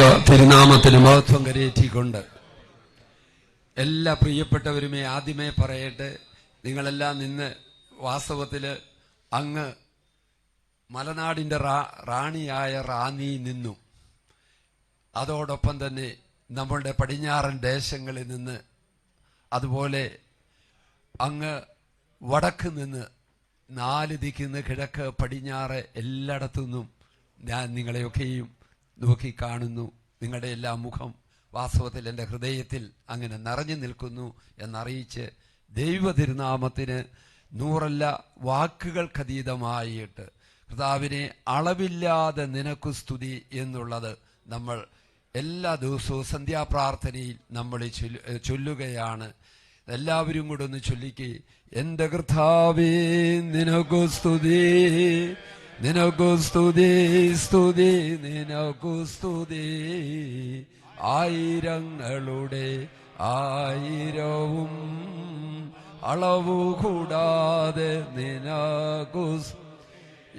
ദൈവ തിരുനാമത്തിന് മഹത്വം കരയേറ്റിക്കൊണ്ട് എല്ലാ പ്രിയപ്പെട്ടവരുമേ ആദ്യമേ പറയട്ടെ നിങ്ങളെല്ലാം നിന്ന് വാസ്തവത്തിൽ അങ്ങ് മലനാടിന്റെ റാണിയായ റാണി നിന്നു. അതോടൊപ്പം തന്നെ നമ്മളുടെ പടിഞ്ഞാറൻ ദേശങ്ങളിൽ നിന്ന് അതുപോലെ അങ്ങ് വടക്ക് നിന്ന് നാല് ദിക്കിന്ന് കിഴക്ക് പടിഞ്ഞാറ് എല്ലായിടത്തു നിന്നും ഞാൻ നിങ്ങളെയൊക്കെയും നോക്കി കാണുന്നു നിങ്ങളുടെ എല്ലാ മുഖം വാസ്തവത്തിൽ എന്റെ ഹൃദയത്തിൽ അങ്ങനെ നിറഞ്ഞു നിൽക്കുന്നു എന്നറിയിച്ച് ദൈവ തിരുനാമത്തിന് നൂറല്ല വാക്കുകൾക്കതീതമായിട്ട് കർത്താവിനെ അളവില്ലാതെ നിനക്കു സ്തുതി എന്നുള്ളത് നമ്മൾ എല്ലാ ദിവസവും സന്ധ്യാപ്രാർത്ഥനയിൽ നമ്മൾ ചൊല്ലു- ചൊല്ലുകയാണ്. എല്ലാവരും കൂടെ ഒന്ന് ചൊല്ലിക്കേ എന്റെ കർത്താവേ നിനക്കു സ്തുതി നിനക്കു സ്തുതി സ്തുതി നിനക്കു സ്തുതി ആയിരങ്ങളുടെ ആയിരവും അളവു കൂടാതെ നിനക്കു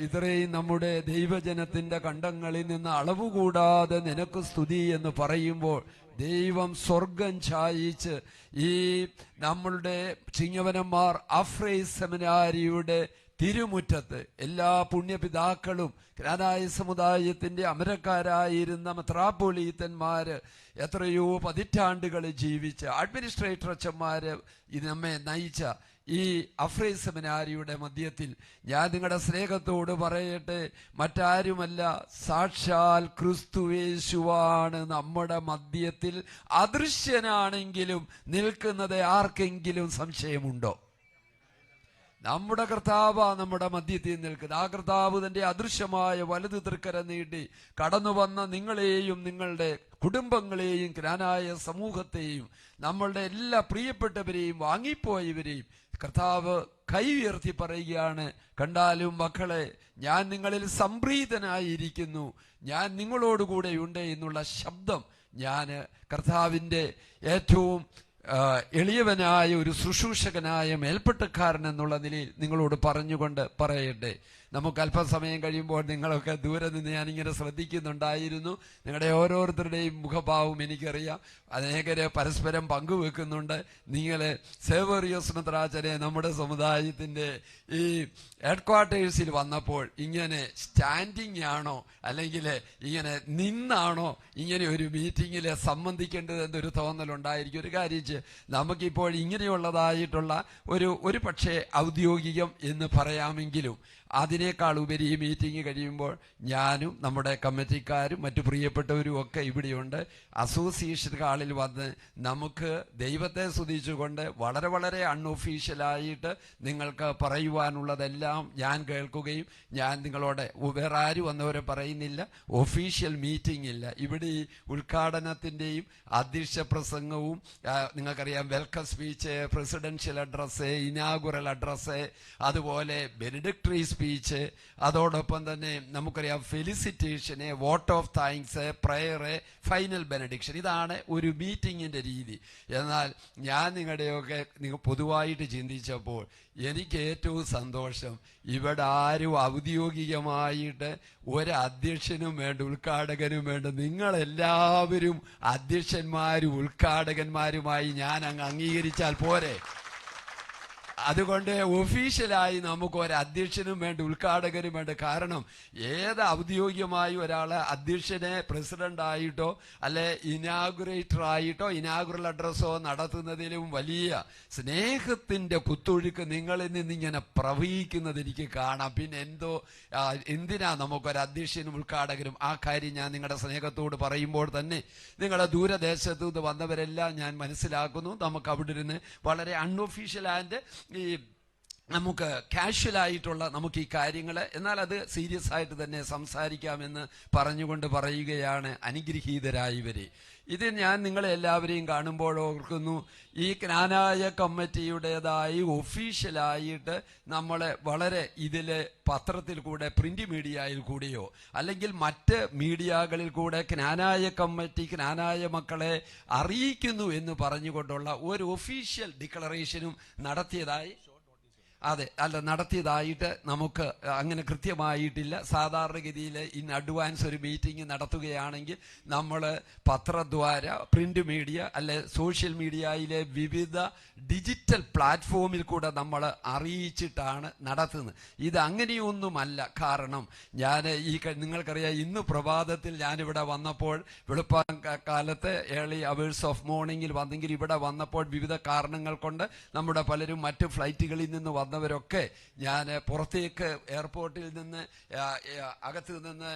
ഇത്രയും നമ്മുടെ ദൈവജനത്തിന്റെ കണ്ടങ്ങളിൽ നിന്ന് അളവുകൂടാതെ നിനക്ക് സ്തുതി എന്ന് പറയുമ്പോൾ ദൈവം സ്വർഗം ചായിച്ച് ഈ നമ്മളുടെ ചിങ്ങവനന്മാർ അഫ്രൈ സെമിനാരിയുടെ തിരുമുറ്റത്ത് എല്ലാ പുണ്യപിതാക്കളും ഗ്രാനായ സമുദായത്തിന്റെ അമരക്കാരായിരുന്ന മെത്രാപ്പൊലീത്തന്മാര് എത്രയോ പതിറ്റാണ്ടുകൾ ജീവിച്ച അഡ്മിനിസ്ട്രേറ്റർ അച്ഛന്മാര് നമ്മെ നയിച്ച ഈ അഫ്രീ സെമിനാരിയുടെ മധ്യത്തിൽ ഞാൻ നിങ്ങളുടെ സ്നേഹത്തോട് പറയട്ടെ മറ്റാരുമല്ല സാക്ഷാൽ ക്രിസ്തുവേശുവാണ് നമ്മുടെ മധ്യത്തിൽ അദൃശ്യനാണെങ്കിലും നിൽക്കുന്നത് ആർക്കെങ്കിലും സംശയമുണ്ടോ? നമ്മുടെ കർത്താവ് നമ്മുടെ മധ്യത്തിൽ നിൽക്കുന്നത്. ആ കർത്താവ് തന്റെ അദൃശ്യമായ വലതു തൃക്കര നീട്ടി കടന്നു വന്ന നിങ്ങളെയും നിങ്ങളുടെ കുടുംബങ്ങളെയും ഗ്രാനായ സമൂഹത്തെയും നമ്മളുടെ എല്ലാ പ്രിയപ്പെട്ടവരെയും വാങ്ങിപ്പോയവരെയും കർത്താവ് കൈ ഉയർത്തി പറയുകയാണ് കണ്ടാലും മക്കളെ ഞാൻ നിങ്ങളിൽ സംപ്രീതനായിരിക്കുന്നു. ഞാൻ നിങ്ങളോടുകൂടെ ഉണ്ട് എന്നുള്ള ശബ്ദം ഞാൻ കർത്താവിന്റെ ഏറ്റവും എളിയവനായ ഒരു ശുശ്രൂഷകനായ മേൽപ്പെട്ടക്കാരൻ എന്നുള്ള നിലയിൽ നിങ്ങളോട് പറഞ്ഞുകൊണ്ട് പറയട്ടെ. നമുക്ക് അല്പസമയം കഴിയുമ്പോൾ നിങ്ങളൊക്കെ ദൂരെ നിന്ന് ഞാനിങ്ങനെ ശ്രദ്ധിക്കുന്നുണ്ടായിരുന്നു. നിങ്ങളുടെ ഓരോരുത്തരുടെയും മുഖഭാവം എനിക്കറിയാം. അനേകരെ പരസ്പരം പങ്കുവെക്കുന്നുണ്ട്. നിങ്ങളെ സേവറിയോ മെത്രാച്ചനെ നമ്മുടെ സമുദായത്തിന്റെ ഈ ഹെഡ് ക്വാർട്ടേഴ്സിൽ വന്നപ്പോൾ ഇങ്ങനെ സ്റ്റാൻഡിങ് ആണോ അല്ലെങ്കിൽ ഇങ്ങനെ നിന്നാണോ ഇങ്ങനെ ഒരു മീറ്റിങ്ങിൽ സംബന്ധിക്കേണ്ടത് എന്നൊരു തോന്നലുണ്ടായിരിക്കും. ഒരു കാര്യം. നമുക്കിപ്പോൾ ഇങ്ങനെയുള്ളതായിട്ടുള്ള ഒരു ഒരു പക്ഷേ ഔദ്യോഗികം എന്ന് പറയാമെങ്കിലും അതിനേക്കാൾ ഉപരി ഈ മീറ്റിംഗ് കഴിയുമ്പോൾ ഞാനും നമ്മുടെ കമ്മിറ്റിക്കാരും മറ്റു പ്രിയപ്പെട്ടവരും ഒക്കെ ഇവിടെയുണ്ട്. അസോസിയേഷൻ ഹാളിൽ വന്ന് നമുക്ക് ദൈവത്തെ സ്തുതിച്ചുകൊണ്ട് വളരെ വളരെ അൺഒഫീഷ്യലായിട്ട് നിങ്ങൾക്ക് പറയുവാനുള്ളതെല്ലാം ഞാൻ കേൾക്കുകയും ഞാൻ നിങ്ങളോട് വേറെ ആരും വന്നവരെ പറയുന്നില്ല. ഒഫീഷ്യൽ മീറ്റിംഗ് ഇല്ല. ഇവിടെ ഈ ഉദ്ഘാടനത്തിന്റെയും അധ്യക്ഷ പ്രസംഗവും നിങ്ങൾക്കറിയാം welcome speech presidential address inaugural address അതുപോലെ ബെനഡിക്ടറി സ്പീച്ച് അതോടൊപ്പം തന്നെ നമുക്കറിയാം ഫെലിസിറ്റേഷന് vote of thanks prayer final benediction ഇതാണ് ഒരു മീറ്റിങ്ങിന്റെ രീതി. എന്നാൽ ഞാൻ നിങ്ങളുടെയൊക്കെ നിങ്ങൾ പൊതുവായിട്ട് ചിന്തിച്ചപ്പോൾ എനിക്ക് ഏറ്റവും സന്തോഷം ഇവിടെ ആരും ഔദ്യോഗികമായിട്ട് ഒരു അധ്യക്ഷനും വേണ്ട ഉദ്ഘാടകനും വേണ്ട നിങ്ങളെല്ലാവരും അധ്യക്ഷന്മാരും ഉദ്ഘാടകന്മാരുമായി ഞാൻ അങ്ങ് അംഗീകരിച്ചാൽ പോരെ? അതുകൊണ്ട് ഒഫീഷ്യലായി നമുക്ക് ഒരു അധ്യക്ഷനും വേണ്ട ഉദ്ഘാടകനും വേണ്ട. കാരണം ഏത് ഔദ്യോഗികമായി ഒരാളെ അധ്യക്ഷനെ പ്രസിഡന്റ് ആയിട്ടോ അല്ലെ ഇനാഗുറേറ്റർ ആയിട്ടോ ഇനാഗുറൽ അഡ്രസ്സോ നടത്തുന്നതിലും വലിയ സ്നേഹത്തിന്റെ കുത്തൊഴുക്ക് നിങ്ങളിൽ നിന്ന് ഇങ്ങനെ പ്രവഹിക്കുന്നത് എനിക്ക് കാണാം. പിന്നെ എന്തോ എന്തിനാ നമുക്കൊരു അധ്യക്ഷനും ഉദ്ഘാടകനും? ആ കാര്യം ഞാൻ നിങ്ങളുടെ സ്നേഹത്തോട് പറയുമ്പോൾ തന്നെ നിങ്ങളുടെ ദൂരദേശത്തു നിന്ന് വന്നവരെല്ലാം ഞാൻ മനസ്സിലാക്കുന്നു. നമുക്ക് അവിടെ ഇരുന്ന് വളരെ അൺഒഫീഷ്യൽ ആൻഡ് ഈ നമുക്ക് കാഷ്വൽ ആയിട്ടുള്ള നമുക്ക് ഈ കാര്യങ്ങൾ എന്നാൽ അത് സീരിയസ് ആയിട്ട് തന്നെ സംസാരിക്കാമെന്ന് പറഞ്ഞുകൊണ്ട് പറയുകയാണ് അനുഗ്രഹീതരായവരെ ഇത് ഞാൻ നിങ്ങളെ എല്ലാവരെയും കാണുമ്പോൾ ഓർക്കുന്നു ഈ ജ്ഞാനായ കമ്മിറ്റിയുടേതായി ഒഫീഷ്യലായിട്ട് നമ്മളെ വളരെ ഇതിൽ പത്രത്തിൽ കൂടെ പ്രിന്റ് മീഡിയയിൽ കൂടെയോ അല്ലെങ്കിൽ മറ്റ് മീഡിയകളിൽ കൂടെ ജ്ഞാനായ കമ്മിറ്റി ജ്ഞാനായ മക്കളെ അറിയിക്കുന്നു എന്ന് പറഞ്ഞുകൊണ്ടുള്ള ഒരു ഒഫീഷ്യൽ ഡിക്ലറേഷനും നടത്തിയതായി അതെ അല്ല നടത്തിയതായിട്ട് നമുക്ക് അങ്ങനെ കൃത്യമായിട്ടില്ല. സാധാരണഗതിയിൽ ഇൻ അഡ്വാൻസ് ഒരു മീറ്റിംഗ് നടത്തുകയാണെങ്കിൽ നമ്മൾ പത്രദ്വാര പ്രിന്റ് മീഡിയ അല്ലെ സോഷ്യൽ മീഡിയയിലെ വിവിധ ഡിജിറ്റൽ പ്ലാറ്റ്ഫോമിൽ കൂടെ നമ്മൾ അറിയിച്ചിട്ടാണ് നടത്തുന്നത്. ഇത് അങ്ങനെയൊന്നുമല്ല. കാരണം ഞാൻ ഈ നിങ്ങൾക്കറിയാം ഇന്ന് പ്രഭാതത്തിൽ ഞാനിവിടെ വന്നപ്പോൾ വെളുപ്പാൻ ക- കാലത്ത് ഏർലി അവേഴ്സ് ഓഫ് മോർണിംഗിൽ വന്നെങ്കിൽ ഇവിടെ വന്നപ്പോൾ വിവിധ കാരണങ്ങൾ കൊണ്ട് നമ്മുടെ പലരും മറ്റ് ഫ്ലൈറ്റുകളിൽ നിന്ന് വന്നവരൊക്കെ ഞാൻ പുറത്തേക്ക് എയർപോർട്ടിൽ നിന്ന് അകത്ത് നിന്ന്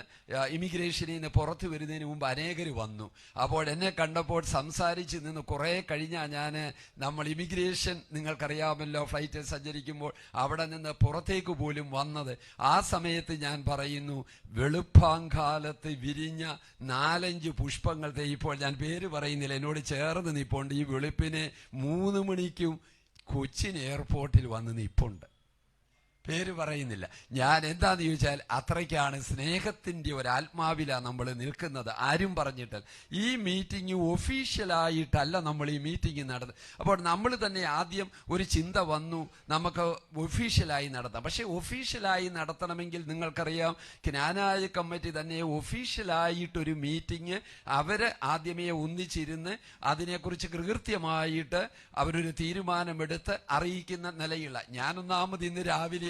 ഇമിഗ്രേഷനിൽ നിന്ന് പുറത്ത് വരുന്നതിന് മുമ്പ് അനേകർ വന്നു. അപ്പോൾ എന്നെ കണ്ടപ്പോൾ സംസാരിച്ച് നിന്ന് കുറേ കഴിഞ്ഞാൽ ഞാൻ നമ്മൾ ഇമിഗ്രേഷൻ നിങ്ങൾക്കറിയാമല്ലോ ഫ്ലൈറ്റിൽ സഞ്ചരിക്കുമ്പോൾ അവിടെ നിന്ന് പുറത്തേക്ക് പോലും വന്നത്. ആ സമയത്ത് ഞാൻ പറയുന്നു വെളുപ്പാങ്കാലത്ത് വിരിഞ്ഞ നാലഞ്ച് പുഷ്പങ്ങൾ ഇപ്പോൾ ഞാൻ പേര് പറയുന്നില്ല എന്നോട് ചേർന്ന് നിപ്പോണ്ട്. ഈ വെളുപ്പിന് മൂന്ന് മണിക്കും കൊച്ചിൻ എയർപോർട്ടിൽ വന്ന് നിപ്പുണ്ട്. പേര് പറയുന്നില്ല. ഞാൻ എന്താന്ന് ചോദിച്ചാൽ അത്രയ്ക്കാണ് സ്നേഹത്തിന്റെ ഒരു ആത്മാവിലാണ് നമ്മൾ നിൽക്കുന്നത്. ആരും പറഞ്ഞിട്ട് ഈ മീറ്റിംഗ് ഒഫീഷ്യലായിട്ടല്ല നമ്മൾ ഈ മീറ്റിംഗ് നടന്നത്. അപ്പോൾ നമ്മൾ തന്നെ ആദ്യം ഒരു ചിന്ത വന്നു നമുക്ക് ഒഫീഷ്യലായി നടത്താം. പക്ഷേ ഒഫീഷ്യലായി നടത്തണമെങ്കിൽ നിങ്ങൾക്കറിയാം ജ്ഞാനായ കമ്മിറ്റി തന്നെ ഒഫീഷ്യലായിട്ടൊരു മീറ്റിംഗ് അവർ ആദ്യമേ ഒന്നിച്ചിരുന്ന് അതിനെക്കുറിച്ച് കൃത്യമായിട്ട് അവരൊരു തീരുമാനമെടുത്ത് അറിയിക്കുന്ന നിലയുള്ള ഞാനൊന്നാമത് ഇന്ന്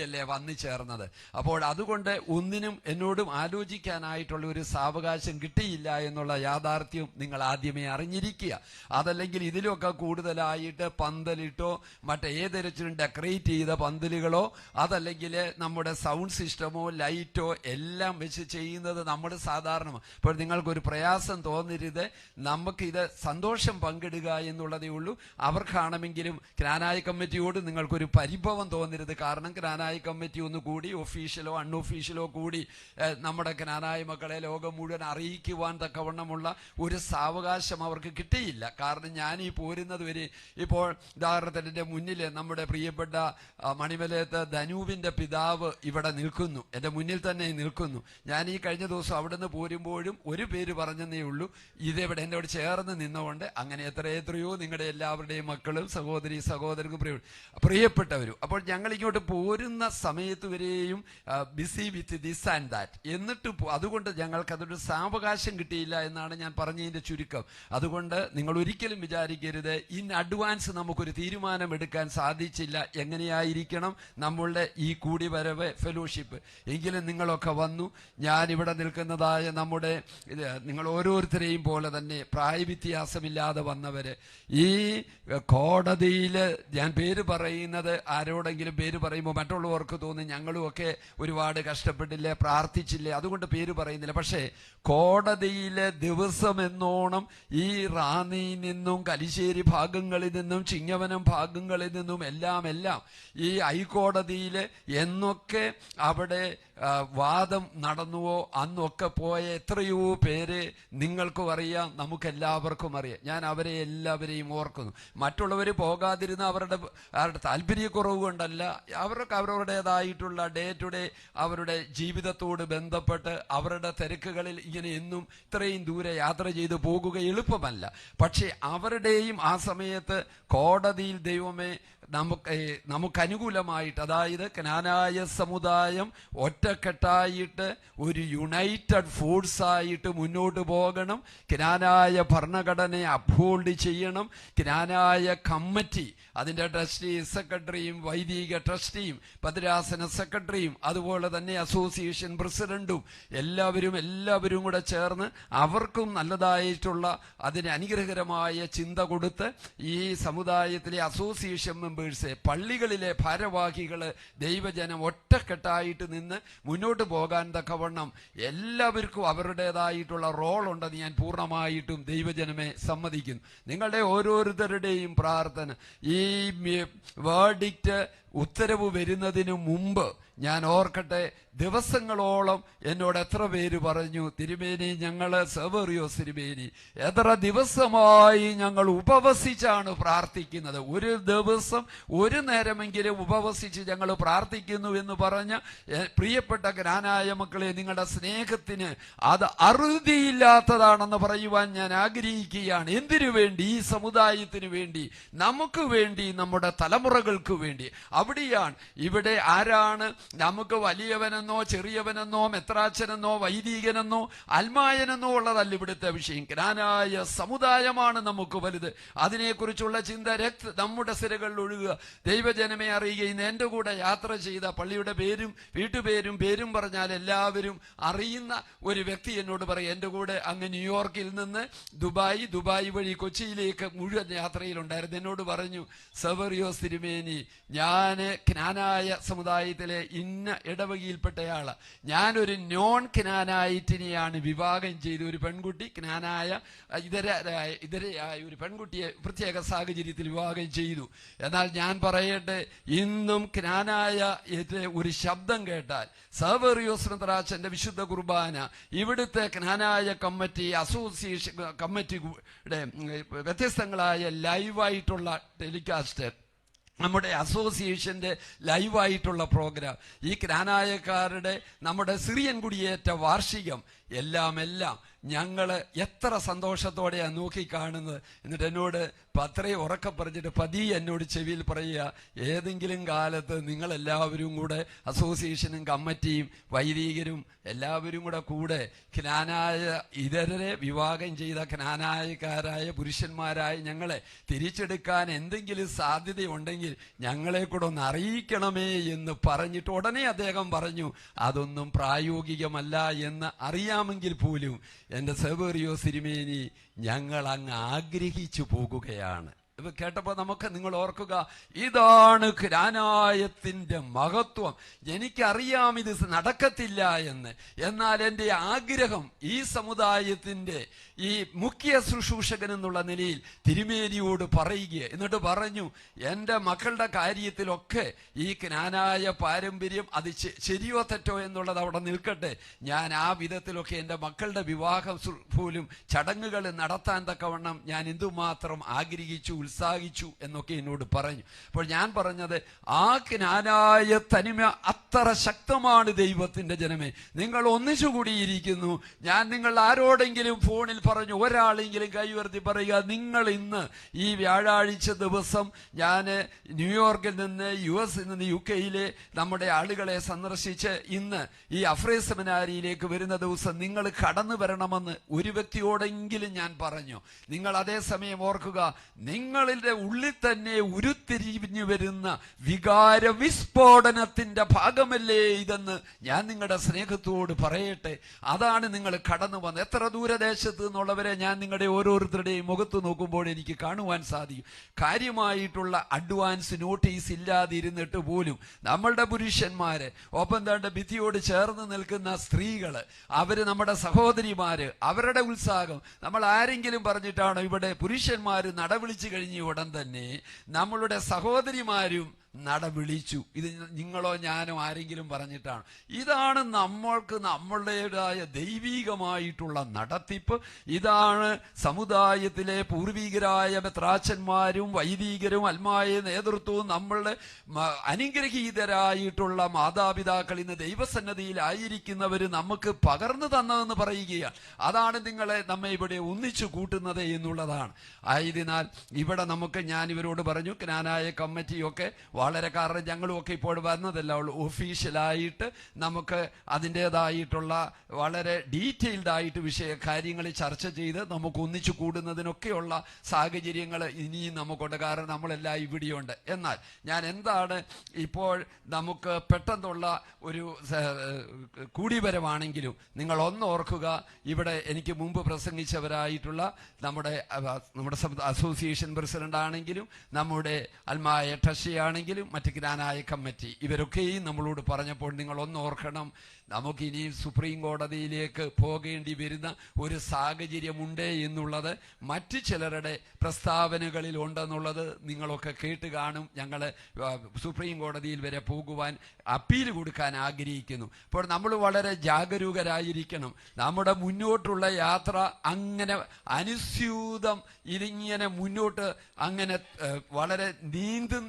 രാവിലെയല്ലേ വന്നു ചേർന്നത് അപ്പോൾ അതുകൊണ്ട് ഒന്നിനും എന്നോടും ആലോചിക്കാനായിട്ടുള്ള ഒരു സാവകാശം കിട്ടിയില്ല എന്നുള്ള യാഥാർത്ഥ്യം നിങ്ങൾ ആദ്യമേ അറിഞ്ഞിരിക്കുക. അതല്ലെങ്കിൽ ഇതിലൊക്കെ കൂടുതലായിട്ട് പന്തലിട്ടോ മറ്റേതരത്തിലും ഡെക്കറേറ്റ് ചെയ്ത പന്തലുകളോ അതല്ലെങ്കിൽ നമ്മുടെ സൗണ്ട് സിസ്റ്റമോ ലൈറ്റോ എല്ലാം വെച്ച് ചെയ്യുന്നത് നമ്മൾ സാധാരണ. ഇപ്പോൾ നിങ്ങൾക്കൊരു പ്രയാസം തോന്നരുത്. ഇത് സന്തോഷം പങ്കിടുക എന്നുള്ളതേ ഉള്ളൂ. അവർക്കാണെങ്കിലും ക്രാനായ കമ്മിറ്റിയോട് നിങ്ങൾക്കൊരു പരിഭവം തോന്നരുത്. കാരണം ക്രാനായ കമ്മിറ്റി ഒന്ന് കൂടി ഒഫീഷ്യലോ അൺഒഫീഷ്യലോ കൂടി നമ്മുടെ ക്നാനായ മക്കളെ ലോകം മുഴുവൻ അറിയിക്കുവാൻ തക്കവണ്ണമുള്ള ഒരു സാവകാശം അവർക്ക് കിട്ടിയില്ല. കാരണം ഞാൻ ഈ പോരുന്നത് വരെ ഇപ്പോൾ ഉദാഹരണത്തിന്റെ എന്റെ മുന്നിൽ നമ്മുടെ പ്രിയപ്പെട്ട മണിമലയത്ത് ധനുവിന്റെ പിതാവ് ഇവിടെ നിൽക്കുന്നു. എന്റെ മുന്നിൽ തന്നെ നിൽക്കുന്നു. ഞാൻ ഈ കഴിഞ്ഞ ദിവസം അവിടെ നിന്ന് പോരുമ്പോഴും ഒരു പേര് പറഞ്ഞതേ ഉള്ളൂ. ഇതെവിടെ അവിടെ ചേർന്ന് നിന്നുകൊണ്ട് അങ്ങനെ എത്ര എത്രയോ നിങ്ങളുടെ എല്ലാവരുടെയും മക്കളും സഹോദരി സഹോദരനും പ്രിയ പ്രിയപ്പെട്ടവരും. അപ്പോൾ ഞങ്ങൾ ഇങ്ങോട്ട് പോരുന്ന സമയത്ത് വരെയും busy with this and that എന്നിട്ട് അതുകൊണ്ട് ഞങ്ങൾക്ക് അതൊരു സാവകാശം കിട്ടിയില്ല എന്നാണ് ഞാൻ പറഞ്ഞതിന്റെ ചുരുക്കം. അതുകൊണ്ട് നിങ്ങൾ ഒരിക്കലും വിചാരിക്കരുത്. ഇൻ അഡ്വാൻസ് നമുക്കൊരു തീരുമാനം എടുക്കാൻ സാധിച്ചില്ല. എങ്ങനെയായിരിക്കണം നമ്മളുടെ ഈ കൂടി വരവ് ഫെലോഷിപ്പ് എങ്കിലും നിങ്ങളൊക്കെ വന്നു. ഞാൻ ഇവിടെ നിൽക്കുന്നതായ നമ്മുടെ നിങ്ങൾ ഓരോരുത്തരെയും പോലെ തന്നെ പ്രായവ്യത്യാസമില്ലാതെ വന്നവര്. ഈ കോടതിയിൽ ഞാൻ പേര് പറയുന്നത് ആരോടെങ്കിലും പേര് പറയുമ്പോൾ മറ്റുള്ളവർക്ക് തോന്നും. ഞങ്ങളുമൊക്കെ ഒരുപാട് കഷ്ടപ്പെട്ടില്ലേ പ്രാർത്ഥിച്ചില്ലേ അതുകൊണ്ട് പേര് പറയുന്നില്ല. പക്ഷേ കോടതിയിലെ ദിവസം എന്നോണം ഈ റാന്നിയിൽ നിന്നും കലിശ്ശേരി ഭാഗങ്ങളിൽ നിന്നും ചിങ്ങവനം ഭാഗങ്ങളിൽ നിന്നും എല്ലാം എല്ലാം ഈ ഹൈക്കോടതിയിൽ എന്നൊക്കെ അവിടെ വാദം നടന്നുവോ അന്നൊക്കെ പോയ എത്രയോ പേര് നിങ്ങൾക്കും അറിയാം നമുക്കെല്ലാവർക്കും അറിയാം. ഞാൻ അവരെ എല്ലാവരെയും ഓർക്കുന്നു. മറ്റുള്ളവർ പോകാതിരുന്ന അവരുടെ അവരുടെ താല്പര്യക്കുറവ് കൊണ്ടല്ല അവർക്ക് അവരുടേതായിട്ടുള്ള ഡേ ടു ഡേ അവരുടെ ജീവിതത്തോട് ബന്ധപ്പെട്ട് അവരുടെ തിരക്കുകളിൽ ഇങ്ങനെ എന്നും ഇത്രയും ദൂരെ യാത്ര ചെയ്ത് പോകുക എളുപ്പമല്ല. പക്ഷേ അവരുടെയും ആ സമയത്ത് കോടതിയിൽ ദൈവമേ നമുക്ക് നമുക്ക് അനുകൂലമായിട്ട് അതായത് കനാനായ സമുദായം ഒറ്റക്കെട്ടായിട്ട് ഒരു യുണൈറ്റഡ് ഫോഴ്സ് ആയിട്ട് മുന്നോട്ട് പോകണം. കനാനായ ഭരണഘടനയെ അപ്ഹോൾഡ് ചെയ്യണം. കനാനായ കമ്മിറ്റി അതിന്റെ ട്രസ്റ്റി സെക്രട്ടറിയും വൈദിക ട്രസ്റ്റിയും ഭദ്രാസന സെക്രട്ടറിയും അതുപോലെ തന്നെ അസോസിയേഷൻ പ്രസിഡന്റും എല്ലാവരും എല്ലാവരും കൂടെ ചേർന്ന് അവർക്കും നല്ലതായിട്ടുള്ള അതിന് അനുഗ്രഹകരമായ ചിന്ത കൊടുത്ത് ഈ സമുദായത്തിലെ അസോസിയേഷൻ മെമ്പേഴ്സ് പള്ളികളിലെ ഭാരവാഹികൾ ദൈവജനം ഒറ്റക്കെട്ടായിട്ട് നിന്ന് മുന്നോട്ട് പോകാൻ തക്കവണ്ണം എല്ലാവർക്കും അവരുടേതായിട്ടുള്ള റോൾ ഉണ്ടെന്ന് ഞാൻ പൂർണമായിട്ടും ദൈവജനമേ സമ്മതിക്കുന്നു. നിങ്ങളുടെ ഓരോരുത്തരുടെയും പ്രാർത്ഥന. ഈ വേർഡിക്റ്റ് ഉത്തരവ് വരുന്നതിന് മുമ്പ് ഞാൻ ഓർക്കട്ടെ ദിവസങ്ങളോളം എന്നോട് എത്ര പേര് പറഞ്ഞു തിരുമേനി ഞങ്ങൾ സെവറിയോ തിരുമേനി. എത്ര ദിവസമായി ഞങ്ങൾ ഉപവസിച്ചാണ് പ്രാർത്ഥിക്കുന്നത്. ഒരു ദിവസം ഒരു നേരമെങ്കിലും ഉപവസിച്ച് ഞങ്ങൾ പ്രാർത്ഥിക്കുന്നു എന്ന് പറഞ്ഞ പ്രിയപ്പെട്ട ഗ്രാനായ മക്കളെ നിങ്ങളുടെ സ്നേഹത്തിന് അത് അറുതിയില്ലാത്തതാണെന്ന് പറയുവാൻ ഞാൻ ആഗ്രഹിക്കുകയാണ്. എന്തിനു വേണ്ടി? ഈ സമുദായത്തിന് വേണ്ടി നമുക്ക് വേണ്ടി നമ്മുടെ തലമുറകൾക്ക് വേണ്ടി. അവിടെയാണ് ഇവിടെ ആരാണ് നമുക്ക് വലിയവനെന്നോ ചെറിയവനെന്നോ മെത്രാച്ചനെന്നോ വൈദികനെന്നോ അൽമായനെന്നോ ഉള്ളതല്ല ഇവിടുത്തെ വിഷയം. ജ്ഞാനായ സമുദായമാണ് നമുക്ക് വലുത്. അതിനെക്കുറിച്ചുള്ള ചിന്ത രക്ത നമ്മുടെ സിരകളിൽ ഒഴുകുക. ദൈവജനമേ അറിയുക ഇന്ന് എന്റെ കൂടെ യാത്ര ചെയ്ത പള്ളിയുടെ പേരും വീട്ടുപേരും പേരും പറഞ്ഞാൽ എല്ലാവരും അറിയുന്ന ഒരു വ്യക്തി എന്നോട് പറയും എന്റെ കൂടെ അങ്ങ് ന്യൂയോർക്കിൽ നിന്ന് ദുബായ് ദുബായ് വഴി കൊച്ചിയിലേക്ക് മുഴുവൻ യാത്രയിലുണ്ടായിരുന്നു. എന്നോട് പറഞ്ഞു സെവറിയോ തിരുമേനി ഞാൻ ജ്ഞാനായ സമുദായത്തിലെ ഇന്ന ഇടവകയിൽപ്പെട്ടയാൾ. ഞാനൊരു നോൺ ക്നാനായിട്ടിനെയാണ് വിവാഹം ചെയ്ത ഒരു പെൺകുട്ടി. ക്നാനായ ഇതര ഇതരയായ ഒരു പെൺകുട്ടിയെ പ്രത്യേക സാഹചര്യത്തിൽ വിവാഹം ചെയ്തു. എന്നാൽ ഞാൻ പറയട്ടെ ഇന്നും ക്നാനായ ഒരു ശബ്ദം കേട്ടാൽ സവേറിയോസ് ത്രാച്ചന്റെ വിശുദ്ധ കുർബാന ഇവിടുത്തെ ക്നാനായ കമ്മിറ്റി അസോസിയേഷൻ കമ്മിറ്റിയുടെ വ്യത്യസ്തങ്ങളായ ലൈവായിട്ടുള്ള ടെലികാസ്റ്റ് നമ്മുടെ അസോസിയേഷന്റെ ലൈവായിട്ടുള്ള പ്രോഗ്രാം. ഈ ക്രാനായക്കാരുടെ നമ്മുടെ സിറിയൻ കുടിയേറ്റ വാർഷികം എല്ലാം എല്ലാം ഞങ്ങൾ എത്ര സന്തോഷത്തോടെയാണ് നോക്കി കാണുന്നത് എന്നിട്ട് എന്നോട് പത്രയെ ഉറക്കം പറഞ്ഞിട്ട് പതിയെ എന്നോട് ചെവിയിൽ പറയുക ഏതെങ്കിലും കാലത്ത് നിങ്ങളെല്ലാവരും കൂടെ അസോസിയേഷനും കമ്മിറ്റിയും വൈദികരും എല്ലാവരും കൂടെ കൂടെ ജ്ഞാനായ ഇതരെ വിവാഹം ചെയ്ത ജ്ഞാനായക്കാരായ പുരുഷന്മാരായ ഞങ്ങളെ തിരിച്ചെടുക്കാൻ എന്തെങ്കിലും സാധ്യതയുണ്ടെങ്കിൽ ഞങ്ങളെ കൂടെ ഒന്ന് അറിയിക്കണമേ എന്ന് പറഞ്ഞിട്ട് ഉടനെ അദ്ദേഹം പറഞ്ഞു അതൊന്നും പ്രായോഗികമല്ല എന്ന് അറിയാമെങ്കിൽ പോലും എന്റെ സഹോദരിയോ സിരിമേനി ഞങ്ങൾ അങ്ങ് ആഗ്രഹിച്ചു പോകുകയാണ്. ഇത് കേട്ടപ്പോ നമുക്ക് നിങ്ങൾ ഓർക്കുക ഇതാണ് ജ്ഞാനായത്തിന്റെ മഹത്വം. എനിക്കറിയാം ഇത് നടക്കത്തില്ല എന്ന്. എന്നാൽ എന്റെ ആഗ്രഹം ഈ സമുദായത്തിന്റെ ഈ മുഖ്യ ശുശ്രൂഷകൻ എന്നുള്ള നിലയിൽ തിരുമേനിയോട് പറയുക. എന്നിട്ട് പറഞ്ഞു എന്റെ മക്കളുടെ കാര്യത്തിലൊക്കെ ഈ ജ്ഞാനായ പാരമ്പര്യം അത് ശരിയോ തെറ്റോ എന്നുള്ളത് അവിടെ നിൽക്കട്ടെ. ഞാൻ ആ വിധത്തിലൊക്കെ എന്റെ മക്കളുടെ വിവാഹം പോലും ചടങ്ങുകൾ നടത്താൻ തക്കവണ്ണം ഞാൻ എന്തുമാത്രം ആഗ്രഹിച്ചു ഉത്സാഹിച്ചു എന്നൊക്കെ എന്നോട് പറഞ്ഞു. അപ്പോൾ ഞാൻ പറഞ്ഞത് ആ ജ്ഞാനായ തനിമ അത്ര ശക്തമാണ് ദൈവത്തിന്റെ ജനമേ. നിങ്ങൾ ഒന്നിച്ചു കൂടിയിരിക്കുന്നു. ഞാൻ നിങ്ങൾ ആരോടെങ്കിലും ഫോണിൽ പറഞ്ഞു ഒരാളെങ്കിലും കൈവർത്തി പറയുക നിങ്ങൾ ഇന്ന് ഈ വ്യാഴാഴ്ച ദിവസം ഞാൻ ന്യൂയോർക്കിൽ നിന്ന് യു എസിൽ നിന്ന് യു കെയിലെ നമ്മുടെ ആളുകളെ സന്ദർശിച്ച് ഇന്ന് ഈ അഫ്രേ സെമിനാരിയിലേക്ക് വരുന്ന ദിവസം നിങ്ങൾ കടന്നു വരണമെന്ന് ഒരു വ്യക്തിയോടെങ്കിലും ഞാൻ പറഞ്ഞു. നിങ്ങൾ അതേസമയം ഓർക്കുക നിങ്ങളുടെ ഉള്ളിൽ തന്നെ ഉരുത്തിരിഞ്ഞു വരുന്ന വികാര വിസ്ഫോടനത്തിന്റെ ഭാഗമല്ലേ ഇതെന്ന് ഞാൻ നിങ്ങളുടെ സ്നേഹത്തോട് പറയട്ടെ. അതാണ് നിങ്ങൾ കടന്നു വന്നത് എത്ര ദൂരദേശത്ത് നിന്നുള്ളവരെ ഞാൻ നിങ്ങളുടെ ഓരോരുത്തരുടെയും മുഖത്ത് നോക്കുമ്പോൾ എനിക്ക് കാണുവാൻ സാധിക്കും. കാര്യമായിട്ടുള്ള അഡ്വാൻസ് നോട്ടീസ് ഇല്ലാതിരുന്നിട്ട് പോലും നമ്മളുടെ പുരുഷന്മാര് ഒപ്പം തന്റെ ഭിത്തിയോട് ചേർന്ന് നിൽക്കുന്ന സ്ത്രീകൾ അവർ നമ്മുടെ സഹോദരിമാര് അവരുടെ ഉത്സാഹം നമ്മൾ ആരെങ്കിലും പറഞ്ഞിട്ടാണോ ഇവിടെ പുരുഷന്മാർ നടവിളിച്ചു കഴിഞ്ഞ ഉടൻ തന്നെ നമ്മളുടെ സഹോദരിമാരും നടവിളിച്ചു. ഇത് നിങ്ങളോ ഞാനോ ആരെങ്കിലും പറഞ്ഞിട്ടാണ്. ഇതാണ് നമ്മൾക്ക് നമ്മളുടേതായ ദൈവീകമായിട്ടുള്ള നടത്തിപ്പ്. ഇതാണ് സമുദായത്തിലെ പൂർവികരായ മെത്രാച്ചന്മാരും വൈദികരും അൽമായ നേതൃത്വവും നമ്മളുടെ അനുഗ്രഹീതരായിട്ടുള്ള മാതാപിതാക്കൾ ഇന്ന് ദൈവസന്നദ്ധിയിലായിരിക്കുന്നവർ നമുക്ക് പകർന്നു തന്നതെന്ന് പറയുകയാണ്. അതാണ് നിങ്ങളെ നമ്മെ ഇവിടെ ഒന്നിച്ചു കൂട്ടുന്നത് എന്നുള്ളതാണ്. ആയതിനാൽ ഇവിടെ നമുക്ക് ഞാൻ ഇവരോട് പറഞ്ഞു ക്നാനായ കമ്മിറ്റിയൊക്കെ വളരെ കാരണം ഞങ്ങളുമൊക്കെ ഇപ്പോൾ വന്നതല്ല ഉള്ളൂ. ഒഫീഷ്യലായിട്ട് നമുക്ക് അതിന്റേതായിട്ടുള്ള വളരെ ഡീറ്റെയിൽഡ് ആയിട്ട് വിഷയ കാര്യങ്ങൾ ചർച്ച ചെയ്ത് നമുക്ക് ഒന്നിച്ചു കൂടുന്നതിനൊക്കെയുള്ള സാഹചര്യങ്ങൾ ഇനിയും നമുക്കുണ്ട്. കാരണം നമ്മളെല്ലാം ഇവിടെയുണ്ട്. എന്നാൽ ഞാൻ എന്താണ് ഇപ്പോൾ നമുക്ക് പെട്ടെന്നുള്ള ഒരു കൂടിവരവാണെങ്കിലും നിങ്ങൾ ഒന്ന് ഓർക്കുക ഇവിടെ എനിക്ക് മുമ്പ് പ്രസംഗിച്ചവരായിട്ടുള്ള നമ്മുടെ നമ്മുടെ അസോസിയേഷൻ പ്രസിഡന്റ് ആണെങ്കിലും നമ്മുടെ അൽമായ ടഷിയാണെങ്കിൽ മറ്റ് ഗ്രാനായ കമ്മിറ്റി ഇവരൊക്കെയും നമ്മളോട് പറഞ്ഞപ്പോൾ നിങ്ങൾ ഒന്ന് ഓർക്കണം. നമുക്ക് ഇനിയും സുപ്രീം കോടതിയിലേക്ക് പോകേണ്ടി വരുന്ന ഒരു സാഹചര്യമുണ്ട് എന്നുള്ളത് മറ്റു ചിലരുടെ പ്രസ്താവനകളിൽ ഉണ്ടെന്നുള്ളത് നിങ്ങളൊക്കെ കേട്ട് കാണും. ഞങ്ങൾ സുപ്രീം കോടതിയിൽ വരെ പോകുവാൻ അപ്പീൽ കൊടുക്കാൻ ആഗ്രഹിക്കുന്നു. അപ്പോൾ നമ്മൾ വളരെ ജാഗരൂകരായിരിക്കണം. നമ്മുടെ മുന്നോട്ടുള്ള യാത്ര അങ്ങനെ അനുസ്യൂതം ഇതിങ്ങനെ മുന്നോട്ട് അങ്ങനെ വളരെ നീന്തു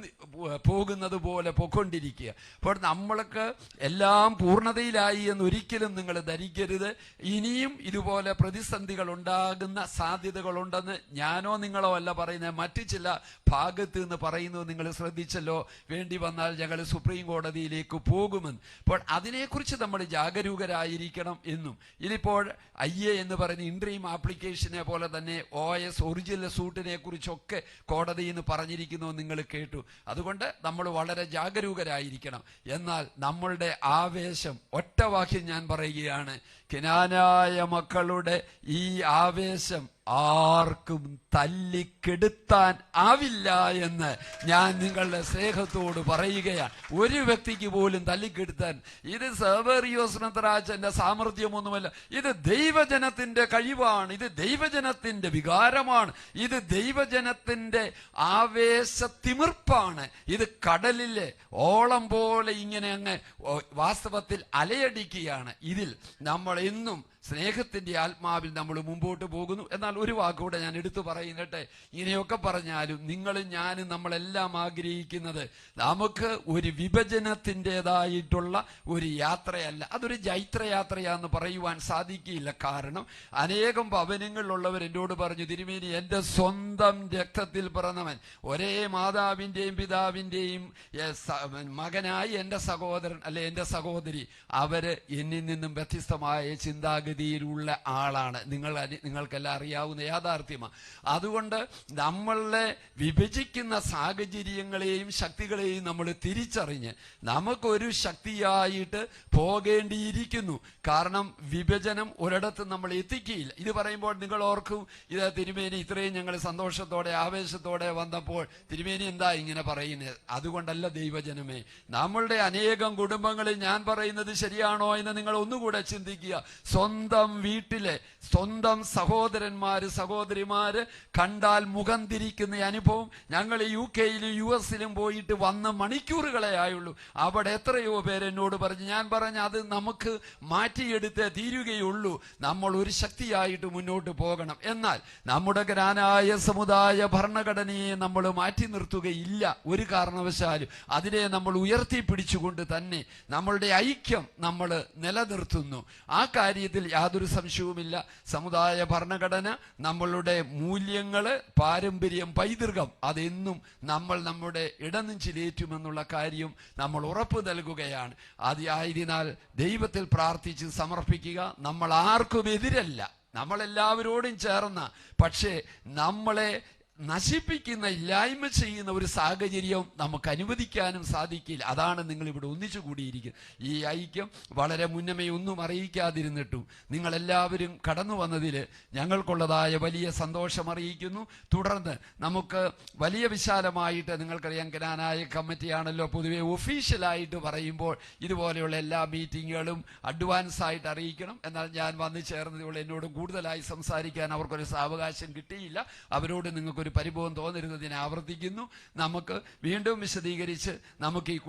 പോകുന്നത് പോലെ പൊക്കൊണ്ടിരിക്കുക അപ്പോൾ നമ്മൾക്ക് എല്ലാം പൂർണതയിലായി മതിയായി എന്ന് ഒരിക്കലും നിങ്ങൾ ധരിക്കരുത്. ഇനിയും ഇതുപോലെ പ്രതിസന്ധികൾ ഉണ്ടാകുന്ന സാധ്യതകളുണ്ടെന്ന് ഞാനോ നിങ്ങളോ അല്ല പറയുന്നത്. മറ്റു ചില ഭാഗത്ത് നിന്ന് പറയുന്നത് നിങ്ങൾ ശ്രദ്ധിച്ചല്ലോ. വേണ്ടി വന്നാൽ ഞങ്ങൾ സുപ്രീം കോടതിയിലേക്ക് പോകുമെന്ന്. അപ്പോൾ അതിനെക്കുറിച്ച് നമ്മൾ ജാഗരൂകരായിരിക്കണം എന്നും. ഇതിപ്പോൾ ഐ എ എന്ന് പറയുന്ന ഇൻട്രീം ആപ്ലിക്കേഷനെ പോലെ തന്നെ ഒ എസ് ഒറിജിനൽ സൂട്ടിനെ കുറിച്ചൊക്കെ കോടതിയിൽ നിന്ന് പറഞ്ഞിരിക്കുന്നു നിങ്ങൾ കേട്ടു. അതുകൊണ്ട് നമ്മൾ വളരെ ജാഗരൂകരായിരിക്കണം. എന്നാൽ നമ്മളുടെ ആവേശം ഒറ്റവാക്യം ഞാൻ പറയുകയാണ്. കിനാനായ മക്കളുടെ ഈ ആവേശം ആർക്കും തല്ലിക്കെടുത്താൻ ആവില്ല എന്ന് ഞാൻ നിങ്ങളുടെ സ്നേഹത്തോട് പറയുകയാണ്. ഒരു വ്യക്തിക്ക് പോലും തല്ലിക്കെടുത്താൻ ഇത് സേവറിയോസ്നത്തരാജന്റെ സാമർഥ്യമൊന്നുമല്ല. ഇത് ദൈവജനത്തിന്റെ കഴിവാണ്. ഇത് ദൈവജനത്തിന്റെ വികാരമാണ്. ഇത് ദൈവജനത്തിന്റെ ആവേശ തിമിർപ്പാണ് ഇത് കടലിലെ ഓളം പോലെ ഇങ്ങനെ അങ്ങ് വാസ്തവത്തിൽ അലയടിക്കുകയാണ്. ഇതിൽ നമ്മൾ എന്നും സ്നേഹത്തിന്റെ ആത്മാവിൽ നമ്മൾ മുമ്പോട്ട് പോകുന്നു. എന്നാൽ ഒരു വാക്കുകൂടെ ഞാൻ എടുത്തു പറയുന്നട്ടെ. ഇങ്ങനെയൊക്കെ പറഞ്ഞാലും നിങ്ങളും ഞാനും നമ്മളെല്ലാം ആഗ്രഹിക്കുന്നത് നമുക്ക് ഒരു വിഭജനത്തിന്റെതായിട്ടുള്ള ഒരു യാത്രയല്ല. അതൊരു ജൈത്രയാത്രയാന്ന് പറയുവാൻ സാധിക്കില്ല. കാരണം അനേകം ഭവനങ്ങളിലുള്ളവർ എന്നോട് പറഞ്ഞു തിരുമേനി എന്റെ സ്വന്തം രക്തത്തിൽ പിറന്നവൻ ഒരേ മാതാവിന്റെയും പിതാവിന്റെയും മകനായി എന്റെ സഹോദരൻ അല്ലെ എന്റെ സഹോദരി അവർ എന്നിൽ നിന്നും വ്യത്യസ്തമായ ചിന്താഗതിയിലുള്ള ആളാണ്. നിങ്ങൾ നിങ്ങൾക്കെല്ലാം അറിയാവുന്ന യാഥാർത്ഥ്യമാണ് അതുകൊണ്ട് നമ്മളെ വിഭജിക്കുന്ന സാഹചര്യങ്ങളെയും ശക്തികളെയും നമ്മൾ തിരിച്ചറിഞ്ഞ് നമുക്കൊരു ശക്തിയായിട്ട് പോകേണ്ടിയിരിക്കുന്നു. കാരണം വിഭജനം ഒരിടത്ത് നമ്മൾ എത്തിക്കുകയില്ല. ഇത് പറയുമ്പോൾ നിങ്ങൾ ഓർക്കും ഇത് തിരുമേനി ഇത്രയും ഞങ്ങൾ സന്തോഷത്തോടെ ആവേശത്തോടെ വന്നപ്പോൾ തിരുമേനി എന്താ ഇങ്ങനെ പറയുന്നത്? അതുകൊണ്ടല്ല ദൈവജനമേ നമ്മളുടെ അനേകം കുടുംബങ്ങളിൽ ഞാൻ പറയുന്നത് ശരിയാണോ എന്ന് നിങ്ങൾ ഒന്നുകൂടെ ചിന്തിക്കുക. സ്വന്തം വീട്ടിലെ സ്വന്തം സഹോദരന്മാര് സഹോദരിമാര് കണ്ടാൽ മുഖം തിരിക്കുന്ന അനുഭവം ഞങ്ങൾ യു കെയിലും യു എസിലും പോയിട്ട് വന്ന മണിക്കൂറുകളെ ആയുള്ളൂ. അവിടെ എത്രയോ പേര് എന്നോട് പറഞ്ഞു ഞാൻ പറഞ്ഞു അത് നമുക്ക് മാറ്റിയെടുത്തേ തീരുകയുള്ളൂ. നമ്മൾ ഒരു ശക്തിയായിട്ട് മുന്നോട്ട് പോകണം. എന്നാൽ നമ്മുടെ ഗ്രാനായ സമുദായ ഭരണഘടനയെ നമ്മൾ മാറ്റി നിർത്തുകയില്ല. ഒരു കാരണവശാലും അതിനെ നമ്മൾ ഉയർത്തിപ്പിടിച്ചുകൊണ്ട് തന്നെ നമ്മളുടെ ഐക്യം നമ്മൾ നിലനിർത്തുന്നു. ആ കാര്യത്തിൽ യാതൊരു സംശയവുമില്ല. സമുദായ ഭരണഘടന നമ്മളുടെ മൂല്യങ്ങൾ പാരമ്പര്യം പൈതൃകം അതെന്നും നമ്മൾ നമ്മുടെ ഇടനെഞ്ചിലേറ്റുമെന്നുള്ള കാര്യം നമ്മൾ ഉറപ്പ് നൽകുകയാണ്. അതായതിനാൽ ദൈവത്തിൽ പ്രാർത്ഥിച്ച് സമർപ്പിക്കുക നമ്മൾ ആർക്കും എതിരല്ല. നമ്മളെല്ലാവരോടും ചേർന്ന. പക്ഷേ നമ്മളെ നശിപ്പിക്കുന്ന ഇല്ലായ്മ ചെയ്യുന്ന ഒരു സാഹചര്യം നമുക്ക് അനുവദിക്കാനും സാധിക്കില്ല. അതാണ് നിങ്ങൾ ഇവിടെ ഒന്നിച്ചു കൂടിയിരിക്കുന്നത് ഈ ഐക്യം വളരെ മുന്നമേ ഒന്നും അറിയിക്കാതിരുന്നിട്ടും നിങ്ങളെല്ലാവരും കടന്നു വന്നതിൽ ഞങ്ങൾക്കുള്ളതായ വലിയ സന്തോഷം അറിയിക്കുന്നു. തുടർന്ന് നമുക്ക് വലിയ വിശാലമായിട്ട് നിങ്ങൾക്കറിയാം ജ്ഞാനായ കമ്മിറ്റിയാണല്ലോ പൊതുവെ ഒഫീഷ്യലായിട്ട് പറയുമ്പോൾ ഇതുപോലെയുള്ള എല്ലാ മീറ്റിങ്ങുകളും അഡ്വാൻസ് ആയിട്ട് അറിയിക്കണം. എന്നാൽ ഞാൻ വന്നു ചേർന്നതുകൊണ്ട് എന്നോട് കൂടുതലായി സംസാരിക്കാൻ അവർക്കൊരു സാവകാശം കിട്ടിയില്ല. അവരോട് നിങ്ങൾക്കൊരു പരിഭവം തോന്നരുന്നതിനെ ആവർത്തിക്കുന്നു. നമുക്ക് വീണ്ടും വിശദീകരിച്ച് നമുക്ക് ഈ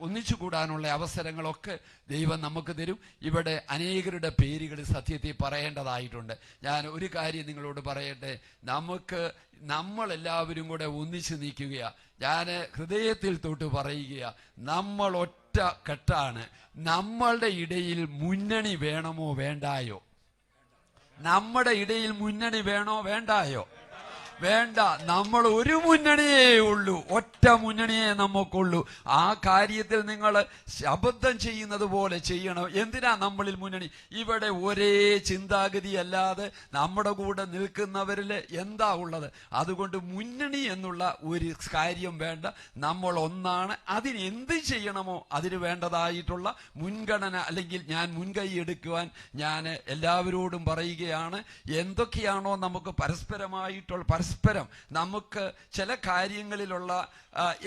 ഒന്നിച്ചു കൂടാനുള്ള അവസരങ്ങളൊക്കെ ദൈവം നമുക്ക് തരും. ഇവിടെ അനേകരുടെ പേരുകൾ സത്യത്തിൽ പറയേണ്ടതായിട്ടുണ്ട്. ഞാൻ ഒരു കാര്യം നിങ്ങളോട് പറയട്ടെ. നമുക്ക് നമ്മളെല്ലാവരും കൂടെ ഒന്നിച്ചു നിൽക്കുകയാ. ഞാൻ ഹൃദയത്തിൽ തൊട്ട് പറയുക നമ്മൾ ഒറ്റ കെട്ടാണ്. നമ്മളുടെ ഇടയിൽ മുന്നണി വേണമോ വേണ്ടായോ? നമ്മുടെ ഇടയിൽ മുന്നണി വേണോ വേണ്ടായോ? വേണ്ട നമ്മൾ ഒരു മുന്നണിയേ ഉള്ളൂ. ഒറ്റ മുന്നണിയേ നമുക്കുള്ളൂ. ആ കാര്യത്തിൽ നിങ്ങൾ ശബ്ദം ചെയ്യുന്നത് പോലെ ചെയ്യണം. എന്തിനാ നമ്മളിൽ മുന്നണി? ഇവിടെ ഒരേ ചിന്താഗതി അല്ലാതെ നമ്മുടെ കൂടെ നിൽക്കുന്നവരിൽ എന്താ ഉള്ളത്? അതുകൊണ്ട് മുന്നണി എന്നുള്ള ഒരു കാര്യം വേണ്ട. നമ്മൾ ഒന്നാണ്. അതിന് എന്ത് ചെയ്യണമോ അതിന് വേണ്ടതായിട്ടുള്ള മുൻഗണന അല്ലെങ്കിൽ ഞാൻ മുൻകൈ എടുക്കുവാൻ ഞാൻ എല്ലാവരോടും പറയുകയാണ്. എന്തൊക്കെയാണോ നമുക്ക് പരസ്പരമായിട്ടുള്ള പരസ്പരം നമുക്ക് ചില കാര്യങ്ങളിലുള്ള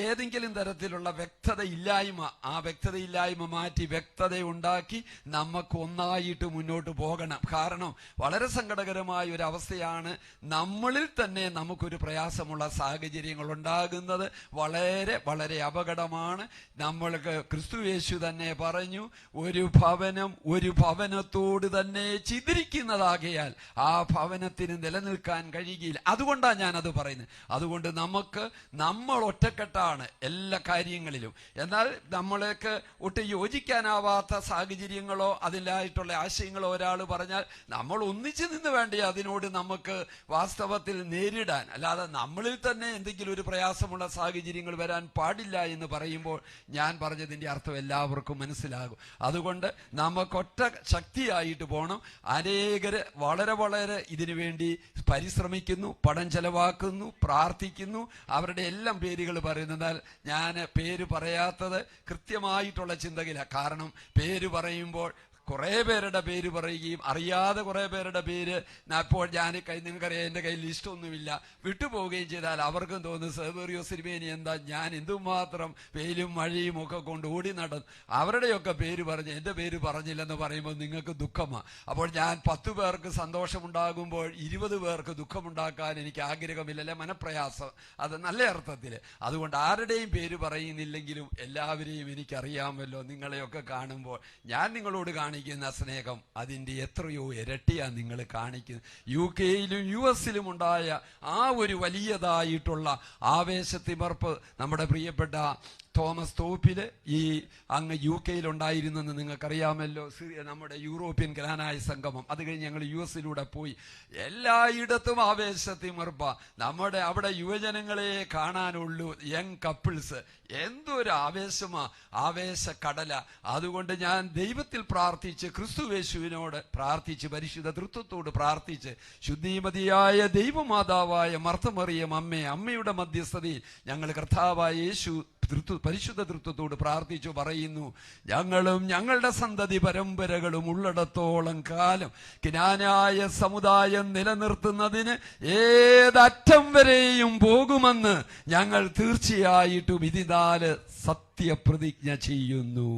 ഏതെങ്കിലും തരത്തിലുള്ള വ്യക്തത ഇല്ലായ്മ ആ വ്യക്തതയില്ലായ്മ മാറ്റി വ്യക്തത ഉണ്ടാക്കി നമുക്ക് ഒന്നായിട്ട് മുന്നോട്ട് പോകണം. കാരണം വളരെ സങ്കടകരമായ ഒരു അവസ്ഥയാണ് നമ്മളിൽ തന്നെ നമുക്കൊരു പ്രയാസമുള്ള സാഹചര്യങ്ങൾ ഉണ്ടാകുന്നത് വളരെ വളരെ അപകടമാണ്. നമ്മൾക്ക് ക്രിസ്തു യേശു തന്നെ പറഞ്ഞു ഒരു ഭവനം ഒരു ഭവനത്തോട് തന്നെ ചിതിരിക്കുന്നതാകയാൽ ആ ഭവനത്തിന് നിലനിൽക്കാൻ കഴിയുകയില്ല. അതുകൊണ്ടാണ് അതുകൊണ്ടാണ് ഞാനത് പറയുന്നത് അതുകൊണ്ട് നമുക്ക് നമ്മൾ ഒറ്റക്കെട്ടാണ് എല്ലാ കാര്യങ്ങളിലും. എന്നാൽ നമ്മളേക്ക് ഒട്ടും യോജിക്കാനാവാത്ത സാഹചര്യങ്ങളോ അതിലായിട്ടുള്ള ആശയങ്ങളോ ഒരാൾ പറഞ്ഞാൽ നമ്മൾ ഒന്നിച്ചു നിന്ന് വേണ്ടേ അതിനോട് നമുക്ക് വാസ്തവത്തിൽ നേരിടാൻ. അല്ലാതെ നമ്മളിൽ തന്നെ എന്തെങ്കിലും ഒരു പ്രയാസമുള്ള സാഹചര്യങ്ങൾ വരാൻ പാടില്ല എന്ന് പറയുമ്പോൾ ഞാൻ പറഞ്ഞതിന്റെ അർത്ഥം എല്ലാവർക്കും മനസ്സിലാകും. അതുകൊണ്ട് നമുക്കൊറ്റ ശക്തിയായിട്ട് പോകണം അനേകർ വളരെ വളരെ ഇതിനു വേണ്ടി പരിശ്രമിക്കുന്നു പണം ചെലവാക്കുന്നു പ്രാർത്ഥിക്കുന്നു. അവരുടെ എല്ലാം പേരുകൾ പറയുന്നതിനാൽ ഞാൻ പേര് പറയാത്തത് കൃത്യമായിട്ടുള്ള ചിന്തയില്ല കാരണം പേര് പറയുമ്പോൾ കുറേ പേരുടെ പേര് പറയുകയും അറിയാതെ കുറേ പേരുടെ പേര് ഞാൻ ഇപ്പോൾ ഞാൻ കൈ നിങ്ങൾക്കറിയാം എന്റെ കയ്യിൽ ലിസ്റ്റൊന്നുമില്ല വിട്ടുപോവുകയും ചെയ്താൽ അവർക്കും തോന്നുന്നു സെവേറിയോ സിനിമേനി എന്താ? ഞാൻ എന്തുമാത്രം വെയിലും മഴയും ഒക്കെ കൊണ്ട് ഓടി നടന്നു അവരുടെയൊക്കെ പേര് പറഞ്ഞ് എന്റെ പേര് പറഞ്ഞില്ലെന്ന് പറയുമ്പോൾ നിങ്ങൾക്ക് ദുഃഖമാണ് അപ്പോൾ ഞാൻ പത്ത് പേർക്ക് സന്തോഷമുണ്ടാകുമ്പോൾ ഇരുപത് പേർക്ക് ദുഃഖമുണ്ടാക്കാൻ എനിക്ക് ആഗ്രഹമില്ല അല്ലെ? മനപ്രയാസം. അത് നല്ല അർത്ഥത്തിൽ അതുകൊണ്ട് ആരുടെയും പേര് പറയുന്നില്ലെങ്കിലും എല്ലാവരെയും എനിക്കറിയാമല്ലോ. നിങ്ങളെയൊക്കെ കാണുമ്പോൾ ഞാൻ നിങ്ങളോട് കാണിക്കുന്ന സ്നേഹം അതിന്റെ എത്രയോ ഇരട്ടിയാണ് നിങ്ങൾ കാണിക്കുന്നത്. യു കെയിലും യു എസിലും ഉണ്ടായ ആ ഒരു വലിയതായിട്ടുള്ള ആവേശത്തിമർപ്പ് നമ്മുടെ പ്രിയപ്പെട്ട തോമസ് തോപ്പിൽ ഈ അങ്ങ് യു കെയിൽ ഉണ്ടായിരുന്നെന്ന് നിങ്ങൾക്കറിയാമല്ലോ നമ്മുടെ യൂറോപ്യൻ ഗ്രാനായ സംഗമം. അത് കഴിഞ്ഞ് ഞങ്ങൾ യു എസിലൂടെ പോയി. എല്ലായിടത്തും ആവേശത്തിമർപ്പ നമ്മുടെ അവിടെ യുവജനങ്ങളെ കാണാനുള്ളൂ. Young couples. എന്തൊരു ആവേശമാ. ആവേശ കടല അതുകൊണ്ട് ഞാൻ ദൈവത്തിൽ പ്രാർത്ഥിച്ച് ക്രിസ്തുവേശുവിനോട് പ്രാർത്ഥിച്ച് പരിശുദ്ധ തൃത്വത്തോട് പ്രാർത്ഥിച്ച് ശുദ്ധീമതിയായ ദൈവമാതാവായ മർത്തമറിയം അമ്മയെ അമ്മയുടെ മധ്യസ്ഥതയിൽ ഞങ്ങൾ കർത്താവായ യേശു തൃത്വ പരിശുദ്ധ തൃത്വത്തോട് പ്രാർത്ഥിച്ചു പറയുന്നു ഞങ്ങളും ഞങ്ങളുടെ സന്തതി പരമ്പരകളും ഉള്ളിടത്തോളം കാലം ജ്ഞാനായ സമുദായം നിലനിർത്തുന്നതിന് ഏതറ്റം വരെയും പോകുമെന്ന് ഞങ്ങൾ തീർച്ചയായിട്ടും ഇതിനാല് സത്യപ്രതിജ്ഞ ചെയ്യുന്നു.